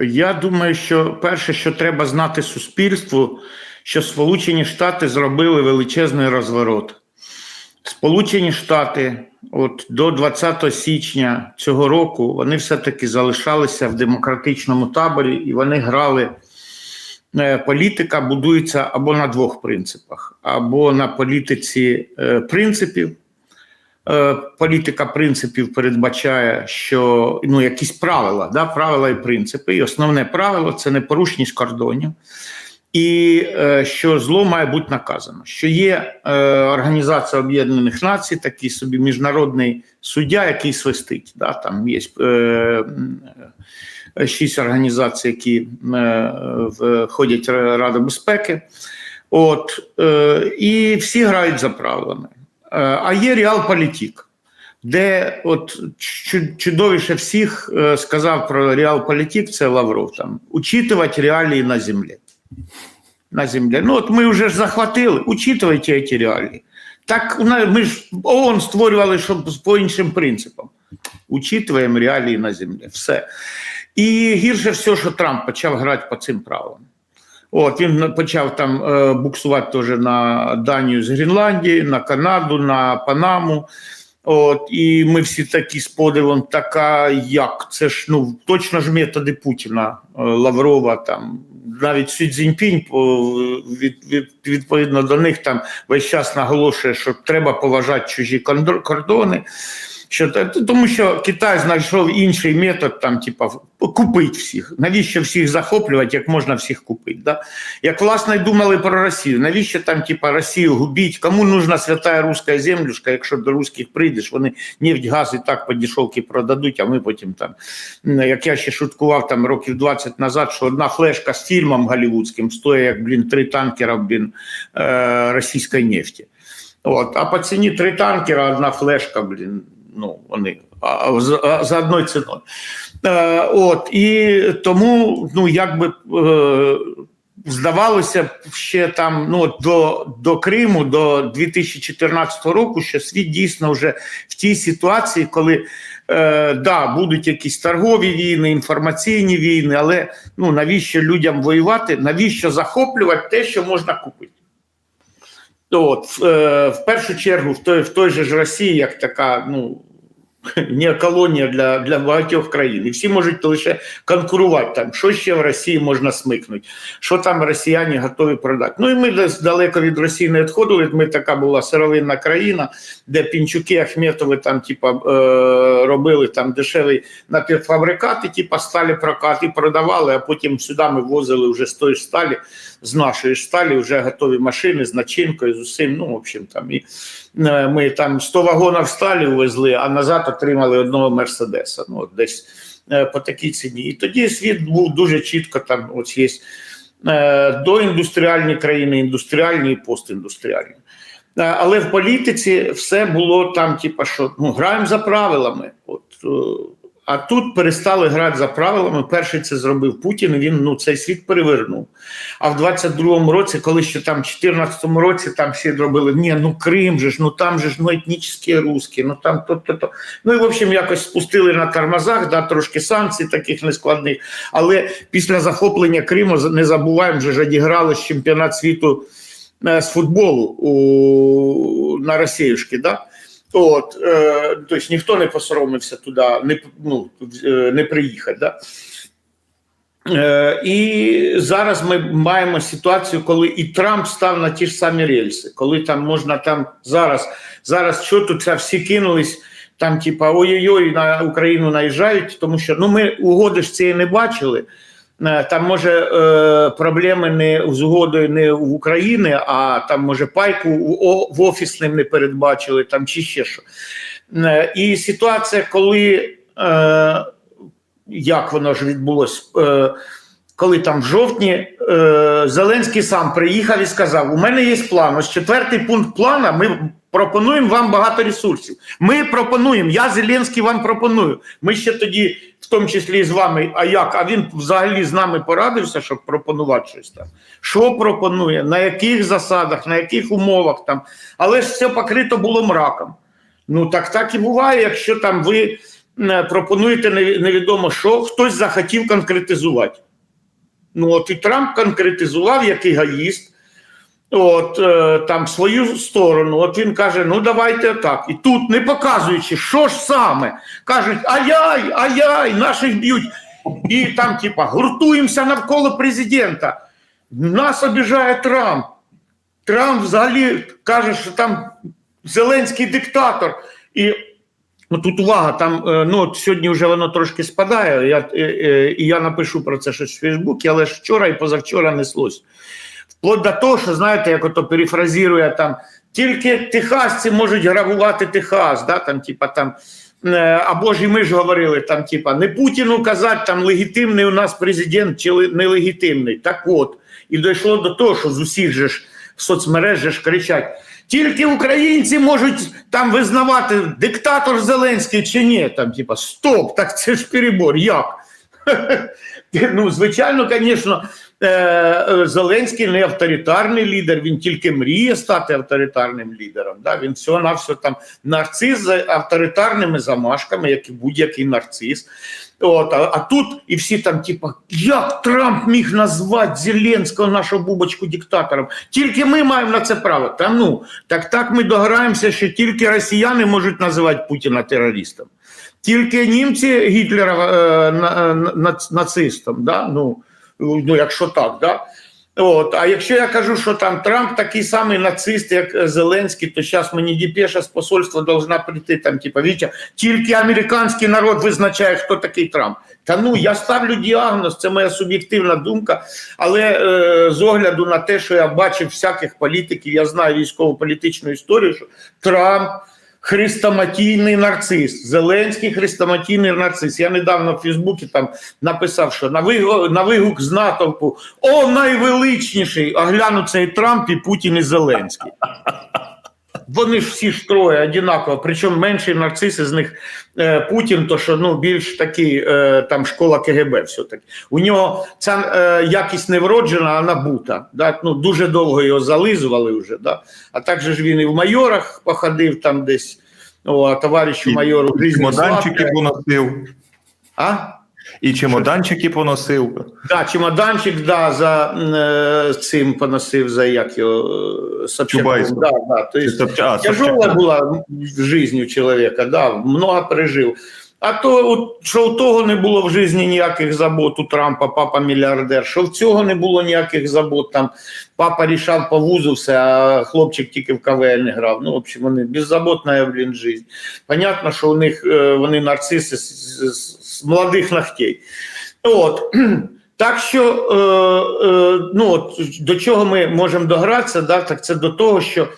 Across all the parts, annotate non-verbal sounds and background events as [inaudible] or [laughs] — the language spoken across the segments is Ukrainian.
Я думаю, що перше, що треба знати суспільству, що Сполучені Штати зробили величезний розворот. Сполучені Штати, от до 20 січня цього року, вони все-таки залишалися в демократичному таборі і вони грали. Е, Політика будується або на двох принципах: або на політиці е, принципів. Е, Політика принципів передбачає, що ну, якісь правила, да, правила і принципи. І основне правило це непорушність кордонів, і е, що зло має бути наказано. Що є е, Організація Об'єднаних Націй, такий собі міжнародний суддя, який свистить. Да, там є е, шість організацій, які е, входять Раду безпеки. От, е, і всі грають за правилами. Е, А є реалполітик, де от чудовіше всіх е, сказав про реалполітик, це Лавров там, учитувати реалії на землі. На землі. Ну от ми вже ж захватили, учитывайте ці реалії. Так ми ж ООН створювали, щоб по іншим принципам. Учитываємо реалії на землі. Все. І гірше все, що Трамп почав грати по цим правилам. От він почав там е, буксувати теж на Данію з Гренландії, на Канаду, на Панаму. От, і ми всі такі з подивом, така як це ж ну точно ж методи Путіна, е, Лаврова, там навіть Сі Цзіньпінь, від, від, відповідно до них там весь час наголошує, що треба поважати чужі кордони. Що та- тому, що Китай знайшов інший метод, там, типа, купить всіх. Навіщо всіх захоплювати, як можна всіх купити? Да? Як власне думали про Росію, навіщо там, типа, Росію губіть? Кому нужна свята руська землюшка, якщо до русських прийдеш, вони нефть, газ і так по дешевки продадуть, а ми потім там, як я ще шуткував там років 20 назад, що одна флешка з фільмом голівудським стоїть, як, блін, три танкера, блін, е, російської нефті. От, а по ціні три танкера, одна флешка, блін, ну вони за, за одною ціною. Е, от, і тому, ну, якби е, здавалося ще там ну, до, до Криму, до 2014 року, що світ дійсно вже в тій ситуації, коли е, да, будуть якісь торгові війни, інформаційні війни, але ну, навіщо людям воювати, навіщо захоплювати те, що можна купити? От, в, е, в першу чергу, в той, в той же ж Росії, як така, ну, [laughs] не колонія для, для багатьох країн. І всі можуть лише конкурувати там, що ще в Росії можна смикнути, що там росіяни готові продати. Ну і ми десь далеко від Росії не відходили. Ми така була сировинна країна, де пінчуки Ахметови там, типа, е, робили там дешеві напівфабрикати, типа сталі прокат і продавали, а потім сюди ми возили вже з тої сталі, з нашої сталі, вже готові машини з начинкою, з усім. Ну, в общем, там і е, ми там 100 вагонів сталі увезли, а назад отримали одного Мерседеса. Ну, от десь е, по такій ціні. І тоді світ був дуже чітко там, ось є е, доіндустріальні країни, індустріальні і постіндустріальні. Але в політиці все було там, типа, що ну, граємо за правилами. От, а тут перестали грати за правилами. Перший це зробив Путін. Він ну цей світ перевернув. А в 22-му році, коли ще там в 14-му році там всі робили, ні, ну Крим же ж, ну там же ж ну етнічні русські, ну там то, то, то. Ну і в общем, якось спустили на тормозах, да, трошки санкцій таких нескладних. Але після захоплення Криму не забуваємо, вже ж одіграли чемпіонат світу е, з футболу у, на Росіюшки, да? От, е, тобто ніхто не посоромився туди, не, ну, е, не приїхати. Да? Е, і зараз ми маємо ситуацію, коли і Трамп став на ті ж самі рельси, коли там можна там зараз, зараз що тут це всі кинулись, там, типа, ой-ой-ой, на Україну наїжджають, тому що ну, ми угоди ж цієї не бачили. Е, Там може е, проблеми не з угодою не в Україні, а там може пайку в, офіс офісним не передбачили, там чи ще що. Е, І ситуація, коли як воно ж відбулось, коли там в жовтні е, Зеленський сам приїхав і сказав: у мене є план. Ось четвертий пункт плана. Ми пропонуємо вам багато ресурсів. Ми пропонуємо. Я Зеленський вам пропоную. Ми ще тоді, в тому числі з вами. А як? А він взагалі з нами порадився, щоб пропонувати щось там. Що пропонує, на яких засадах, на яких умовах там. Але ж все покрито було мраком. Ну так так і буває, якщо там ви е, пропонуєте невідомо що, хтось захотів конкретизувати. Ну от і Трамп конкретизував як егоїст, от е, там свою сторону. От він каже: ну давайте так. І тут, не показуючи, що ж саме, кажуть: ай-яй, ай-яй, наших б'ють. І там, типа, гуртуємося навколо президента. Нас обіжає Трамп. Трамп взагалі каже, що там Зеленський диктатор. І ну, тут увага, там е, ну, от сьогодні вже воно трошки спадає. Я, е, е, і я напишу про це щось в Фейсбуці, але ж вчора і позавчора неслось. Вплоть до того, що знаєте, як ото перефразірує там, тільки техасці можуть грабувати Техас, да, там, типа там. Або ж і ми ж говорили там, типа, не Путіну казати, там легітимний у нас президент чи нелегітимний. Так от, і дійшло до того, що з усіх же ж соцмереж же кричать: тільки українці можуть там визнавати диктатор Зеленський чи ні. Там, типа, стоп, так це ж перебор. Як? [laughs] Ну, звичайно, звісно, е, е, Зеленський не авторитарний лідер, він тільки мріє стати авторитарним лідером. Да? Він всього на все там нарцис з авторитарними замашками, як і будь-який нарцис. От, а, а тут і всі там, типа, як Трамп міг назвати Зеленського нашу бубочку диктатором? Тільки ми маємо на це право. Та ну, так так ми дограємося, що тільки росіяни можуть називати Путіна терористом. Тільки німці Гітлера е, на, на, нацистом, да? ну, ну, якщо так, да? От, а якщо я кажу, що там Трамп такий самий нацист, як е, Зеленський, то зараз мені Діпеша з посольства должна прийти там, типа, Вітя, тільки американський народ визначає, хто такий Трамп. Та ну я ставлю діагноз, це моя суб'єктивна думка. Але е, з огляду на те, що я бачив всяких політиків, я знаю військово-політичну історію, що Трамп. Хрестоматійний нарцис, Зеленський хрестоматійний нарцис. Я недавно в Фейсбуці там написав, що на вигук, на вигук з натовпу о найвеличніший, оглянуться і Трамп і Путін і Зеленський. Вони ж всі ж троє однаково, причому менший нарцис із них е, Путін, то що ну більш такий е, там школа КГБ. все таки у нього ця е, якість не вроджена, а набута. Да? Ну дуже довго його зализували вже. Да? А також ж він і в майорах походив там десь. О, а товаришу майору чемоданчики поносив, А? І чемоданчики поносив. Да, чемоданчик, да, за е, цим поносив, за як його е, Собчаком. Да, да, то есть, а, тяжелая Собчак. була жизнь у чоловіка, да, много пережив. А то, що у того не було в житті ніяких забот у Трампа, папа мільярдер, що в цього не було ніяких забот, там папа рішав по вузу все, а хлопчик тільки в КВН не грав. Ну, в общем, вони беззаботна, блін, життя. Понятно, що у них е, вони нарциси з, з, з молодих ногтей. От. [clears throat] Так що е, е, ну, от, до чого ми можемо догратися, да, так це до того, що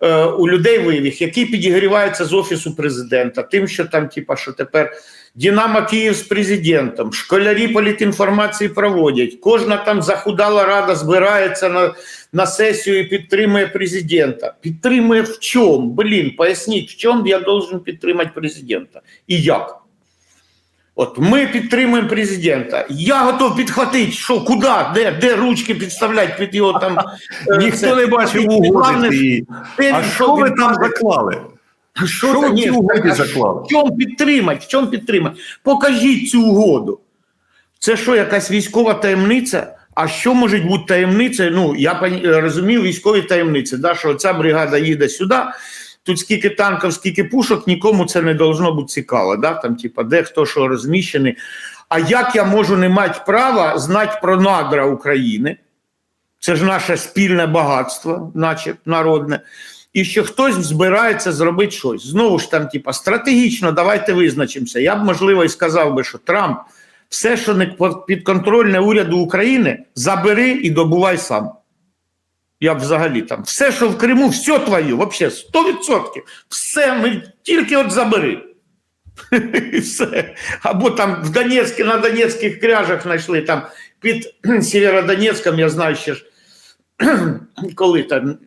е, у людей вивіх, який підігрівається з офісу президента, тим, що там, типа, що тепер Дінамо Київ з президентом, школярі політінформації проводять, кожна там захудала рада збирається на, на сесію і підтримує президента. Підтримує в чому? Блін, поясніть, в чому я должен підтримати президента і як? От ми підтримуємо президента. Я готов підхватити, що куди, де, де ручки підставляти під його там. [laughs] Ніхто не бачив угоди А що ви там заклали? що, ви в Ні, угоді заклали? В чому підтримати? В чому підтримати? Покажіть цю угоду. Це що, якась військова таємниця? А що може бути таємницею? Ну, я розумію військові таємниці, да, що ця бригада їде сюди, тут скільки танків, скільки пушок, нікому це не должно бути цікаво. Да? Там, типа, де хто що розміщений. А як я можу не мати права знати про надра України? Це ж наше спільне багатство, наче народне. І що хтось збирається зробити щось. Знову ж там, типа, стратегічно, давайте визначимося. Я б, можливо, і сказав би, що Трамп все, що не підконтрольне уряду України, забери і добувай сам. Я б взагалі там. Все, що в Криму, все твоє, взагалі, 100%. Все, ми тільки от забери. [laughs] Все. Або там в Донецьку, на Донецьких кряжах знайшли там під [clears throat] Сєвєродонецьком, я знаю ще ж, [clears throat] коли там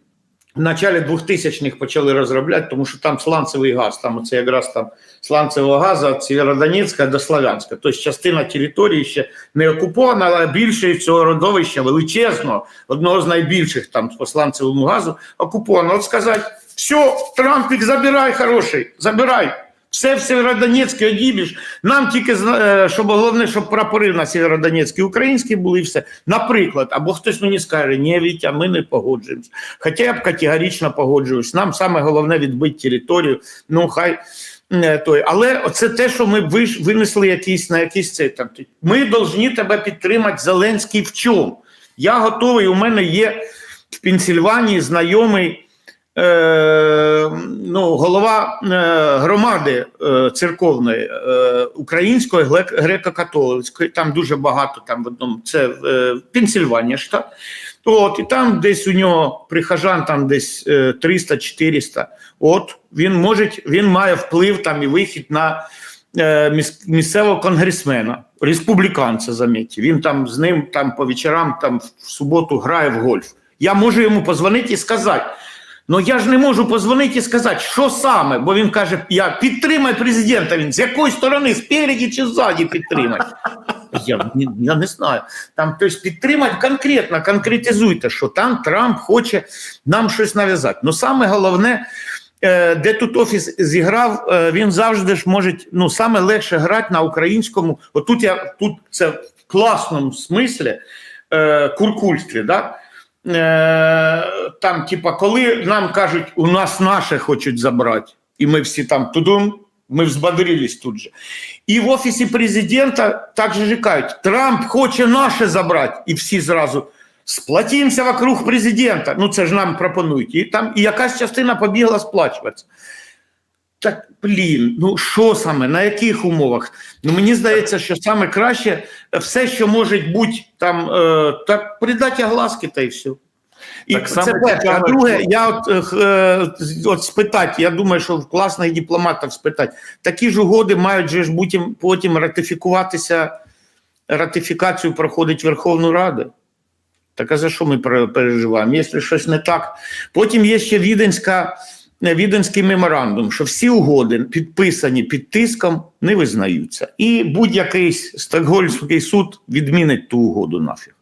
в началі 2000-х почали розробляти, тому що там сланцевий газ, там це якраз там сланцевого газу від Сєвєродонецька до Славянська. Тобто частина території ще не окупована, але більше цього родовища величезного, одного з найбільших там по сланцевому газу окуповано. От сказати, все, Трампік, забирай, хороший, забирай. Все в Сєвєродонецьке одібіж. Нам тільки е, щоб головне, щоб прапори на Сєвєродонецькій українські були і все. Наприклад, або хтось мені скаже, ні, Вітя, ми не погоджуємося. Хоча я б категорично погоджуюсь. Нам саме головне відбити територію. Ну хай е, той. Але це те, що ми виш, винесли якийсь на якийсь цей там. Ми повинні тебе підтримати Зеленський в чому? Я готовий. У мене є в Пенсільванії знайомий. Е, ну, голова е, громади е, церковної е, української греко-католицької, там дуже багато там в одному це е, Пенсільванія штат. От, і там десь у нього прихожан там десь е, 300-400. От він може, він має вплив там і вихід на е, місцевого конгресмена, республіканця, замітьте. Він там з ним там по вечорам там в суботу грає в гольф. Я можу йому позвонити і сказати. Ну я ж не можу позвонити і сказати, що саме, бо він каже: я підтримай президента. Він з якої сторони, спереді чи ззаді підтримати? Я, я не знаю. Там тобто підтримати конкретно, конкретизуйте, що там Трамп хоче нам щось нав'язати. Ну саме головне, е, де тут офіс зіграв, е, він завжди ж може, ну саме легше грати на українському. Отут я тут це в класному смислі, е, куркульстві, да? Е, там, типа, коли нам кажуть, у нас наше хочуть забрати, і ми всі там тудум, ми взбодрились тут же. І в офісі президента так же кажуть, Трамп хоче наше забрати, і всі зразу сплатимося вокруг президента. Ну це ж нам пропонують. І там і якась частина побігла сплачуватися. Так, блін, ну що саме, на яких умовах? Ну мені здається, що саме краще все, що може бути там, е, так придати огласки та й все. І Так це перше. А друге, я от, е, е, от спитати, я думаю, що в класних дипломатів спитати, такі ж угоди мають же ж потім, потім ратифікуватися, ратифікацію проходить Верховну Раду. Так а за що ми переживаємо? Якщо щось не так. Потім є ще Віденська, Віденський меморандум, що всі угоди, підписані під тиском, не визнаються. І будь-який Стокгольмський суд відмінить ту угоду нафіг.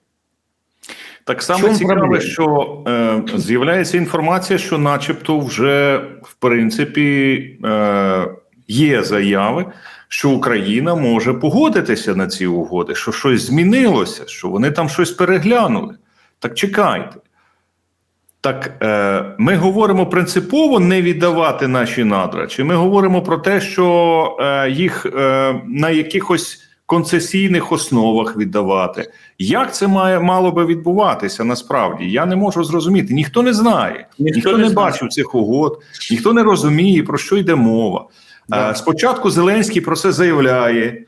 Так само чому цікаво, проблема? що е, з'являється інформація, що, начебто, вже в принципі е, є заяви, що Україна може погодитися на ці угоди, що щось змінилося, що вони там щось переглянули. Так чекайте. Так е, ми говоримо принципово не віддавати наші надра, чи ми говоримо про те, що е, їх е, на якихось концесійних основах віддавати? Як це має мало би відбуватися насправді? Я не можу зрозуміти. Ніхто не знає, Ніхто ніхто, не не, бачив цих угод, ніхто не розуміє, про що йде мова. Е, спочатку Зеленський про це заявляє.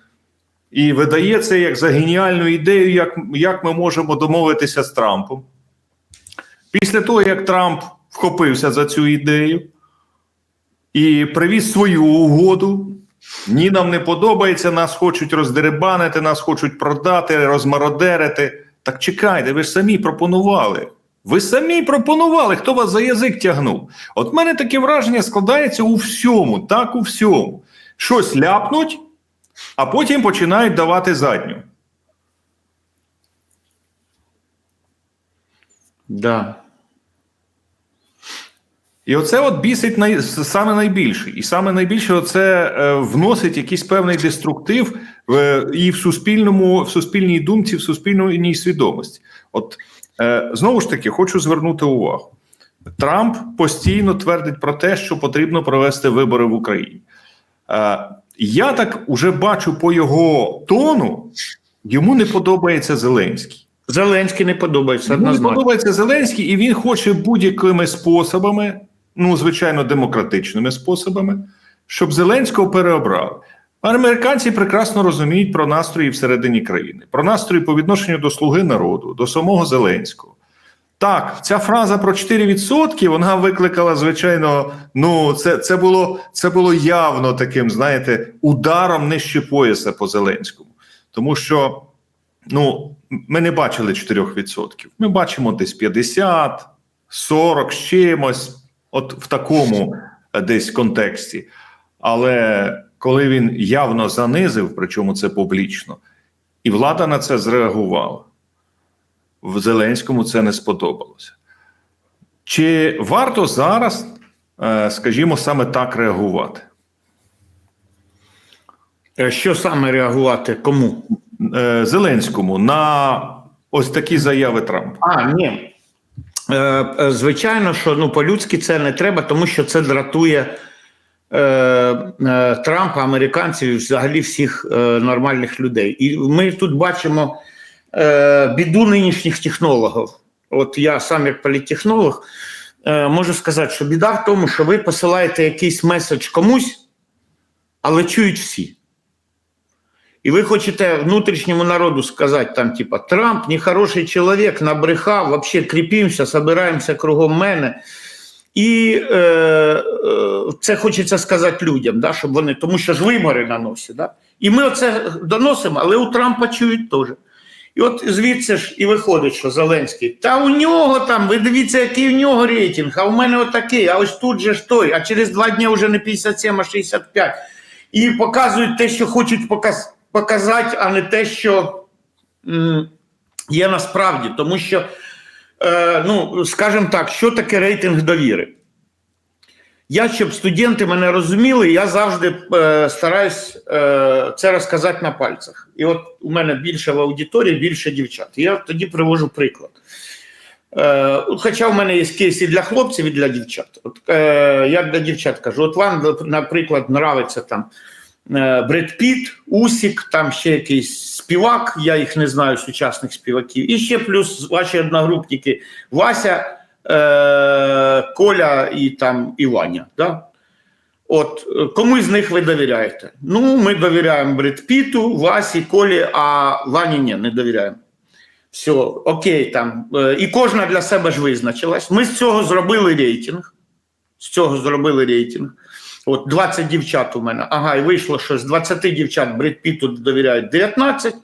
І видає це як за геніальну ідею, як, як ми можемо домовитися з Трампом. Після того, як Трамп вхопився за цю ідею і привіз свою угоду, ні, нам не подобається, нас хочуть роздеребанити, нас хочуть продати, розмародерити. Так чекайте, ви ж самі пропонували. Ви самі пропонували, хто вас за язик тягнув. От мене таке враження складається у всьому, так у всьому. Щось ляпнуть, а потім починають давати задню. Да. І оце от бісить най... саме найбільше. І саме найбільше це е, вносить якийсь певний деструктив е, і в суспільному, в суспільній думці, в суспільній свідомості. От е, знову ж таки, хочу звернути увагу. Трамп постійно твердить про те, що потрібно провести вибори в Україні. Е, я так уже бачу по його тону, йому не подобається Зеленський. Зеленський не подобається Йому не подобається Зеленський, і він хоче будь-якими способами, ну звичайно, демократичними способами, щоб Зеленського переобрали. Американці прекрасно розуміють про настрої всередині країни, про настрої по відношенню до слуги народу, до самого Зеленського. Так, ця фраза про 4% вона викликала, звичайно, ну це, це, було, це було явно таким, знаєте, ударом нижче пояса по Зеленському. Тому що ну, ми не бачили 4%. Ми бачимо десь 50, 40 з чимось, от в такому е, десь контексті. Але коли він явно занизив, причому це публічно, і влада на це зреагувала, в Зеленському це не сподобалося. Чи варто зараз, е, скажімо, саме так реагувати? Е, Що саме реагувати? Кому? Зеленському на ось такі заяви Трампа? А, ні. Е, е, звичайно, що ну, по-людськи це не треба, тому що це дратує е, е, Трампа, американців і взагалі всіх е, нормальних людей. І ми тут бачимо е, біду нинішніх технологів. От я сам, як політтехнолог, е, можу сказати, що біда в тому, що ви посилаєте якийсь меседж комусь, але чують всі. І ви хочете внутрішньому народу сказати, там, типа, Трамп нехороший чоловік, набрехав, вообще кріпімося, собираємося кругом мене. І е, е, це хочеться сказати людям, да, щоб вони, тому що ж вибори на носі. Да? І ми оце доносимо, але у Трампа чують теж. І от звідси ж і виходить, що Зеленський, та у нього там, ви дивіться, який у нього рейтинг, а у мене отакий, а ось тут же ж той, а через два дні вже не 57, а 65. І показують те, що хочуть показ, показати, а не те, що є насправді. Тому що, е, ну, скажімо так, що таке рейтинг довіри? Я, щоб студенти мене розуміли, я завжди е, стараюсь е, це розказати на пальцях. І от у мене більше в аудиторії, більше дівчат. Я тоді привожу приклад. Хоча в мене є кейс і для хлопців, і для дівчат. От, е, я для дівчат кажу: от вам, наприклад, нравиться там Бред Піт, Усік, там ще якийсь співак, я їх не знаю, сучасних співаків, і ще плюс ваші одногрупники Вася, е, Коля і там Іваня. Да? От е, кому з них ви довіряєте? Ну, ми довіряємо Бред Піту, Васі, Колі, а Вані ні, не довіряємо. Все, окей, там. Е, І кожна для себе ж визначилась. Ми з цього зробили рейтинг. З цього зробили рейтинг. От 20 дівчат у мене. Ага, і вийшло, що з 20 дівчат Бред Піту довіряють 19,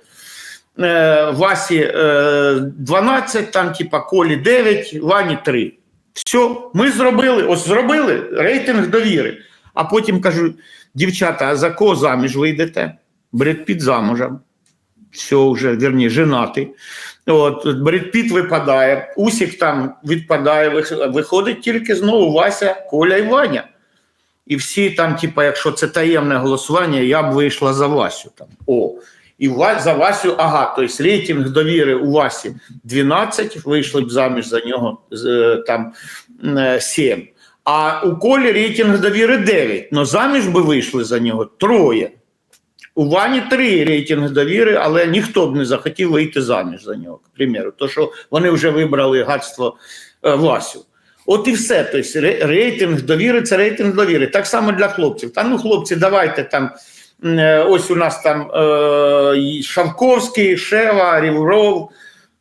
е, Васі е, 12, там, типа Колі 9, Вані 3. Все, ми зробили, ось зробили рейтинг довіри. А потім кажу: дівчата, а за кого заміж вийдете? Бред Піт замужем. Все вже, вірні, женатий. От, Бред Піт випадає, Усік там відпадає, виходить тільки знову Вася, Коля і Ваня. І всі там, типа, якщо це таємне голосування, я б вийшла за Васю. Там. О, і за Васю, ага, тобто рейтинг довіри у Васі 12, вийшли б заміж за нього е, там е, 7. А у Колі рейтинг довіри 9. але заміж би вийшли за нього троє. У Вані три рейтинг довіри, але ніхто б не захотів вийти заміж за нього, к примеру. То, що вони вже вибрали гадство е, Васю. От і все. Тобто рейтинг довіри це рейтинг довіри. Так само для хлопців. Та ну, хлопці, давайте там. е, Ось у нас там е, Шавковський, Шева, Рівров,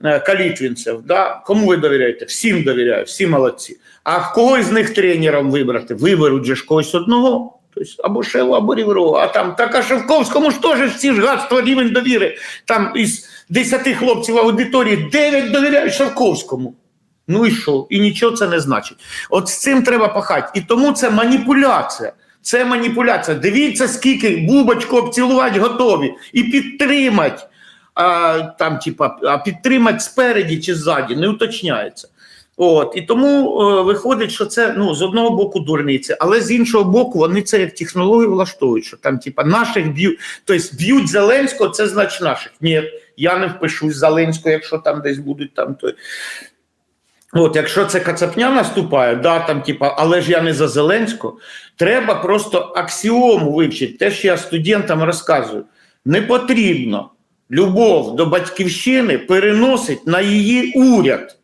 е, Калітвінцев. Да? Кому ви довіряєте? Всім довіряю, всі молодці. А кого з них тренером вибрати? Виберуть же ж когось одного. Тобто або Шеву, або Ріврова. А там так а Шевковському ж теж всі ж гадство рівень довіри. Там із 10 хлопців аудиторії 9 довіряють Шевковському. Ну і що? І нічого це не значить. От з цим треба пахати. І тому це маніпуляція. Це маніпуляція. Дивіться, скільки бубочку обцілувати готові і підтримати. А, там, типа, а підтримати спереді чи ззаді, не уточняється. От і тому е, виходить, що це ну з одного боку дурниці, але з іншого боку, вони це як технологію влаштують, що там, типа, наших б'ють, тобто б'ють Зеленського, це значить наших. Ні, я не впишусь Зеленського, якщо там десь будуть там той. От, якщо це кацапня наступає, да, там, типа, але ж я не за Зеленського, треба просто аксіому вивчити. Те, що я студентам розказую, не потрібно любов до батьківщини переносить на її уряд.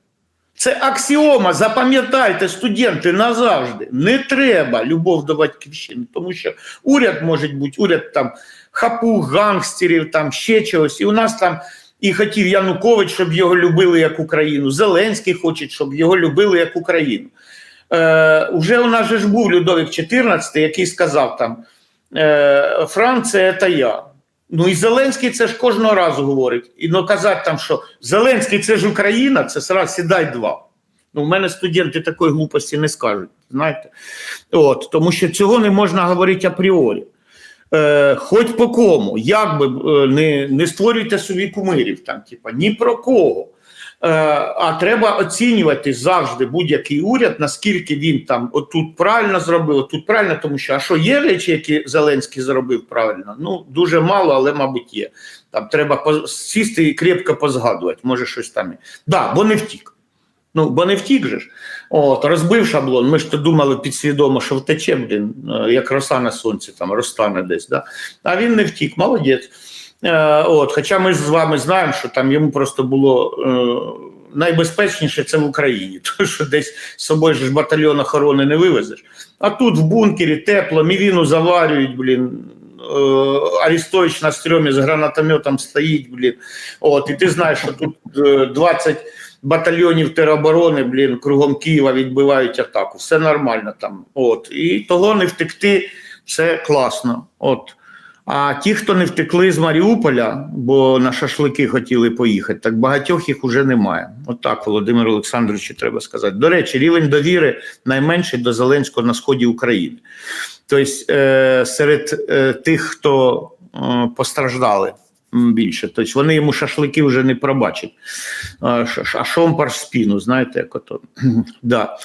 Це аксіома, запам'ятайте, студенти, назавжди. Не треба любов до батьківщини, тому що уряд може бути уряд там хапуг, гангстерів, там ще чогось. І у нас там і хотів Янукович, щоб його любили як Україну. Зеленський хоче, щоб його любили як Україну. Е, Уже у нас же ж був Людовик XIV, який сказав там: е, Франція це я. Ну і Зеленський це ж кожного разу говорить. І ну, казати там, що Зеленський це ж Україна, це сразу сідай два. Ну, у мене студенти такої глупості не скажуть, знаєте. От, тому що цього не можна говорити апріорі. Е, хоч по кому, як би е, не, не створюйте собі кумирів, там, типа, ні про кого. Е, а треба оцінювати завжди будь-який уряд, наскільки він там отут правильно зробив, отут правильно, тому що а що є речі, які Зеленський зробив правильно? Ну дуже мало, але мабуть є. Там треба сісти і крепко позгадувати. Може, щось там є. Да, бо не втік. Ну, бо не втік же ж. От, розбив шаблон. Ми ж то думали підсвідомо, що втече, блін, е, як роса на сонці, там розтане десь. Да? А він не втік, молодець. Е, от, хоча ми з вами знаємо, що там йому просто було е, найбезпечніше це в Україні, [laughs] тому що десь з собою ж батальйон охорони не вивезеш. А тут в бункері тепло, мівіну заварюють, блін. Арістович на стрьомі з гранатометом стоїть, блін. От, і ти знаєш, що тут е, 20 батальйонів тероборони, блін, кругом Києва відбивають атаку. Все нормально там. От. І того не втекти, це класно. От. А ті, хто не втекли з Маріуполя, бо на шашлики хотіли поїхати, так багатьох їх уже немає. От Володимир Олександровичу, треба сказати. До речі, рівень довіри найменший до Зеленського на сході України. Тобто е, серед е, тих, хто е, постраждали більше, тобто вони йому шашлики вже не пробачать. А, шомпар в спину, знаєте, як ото. [clears throat] да.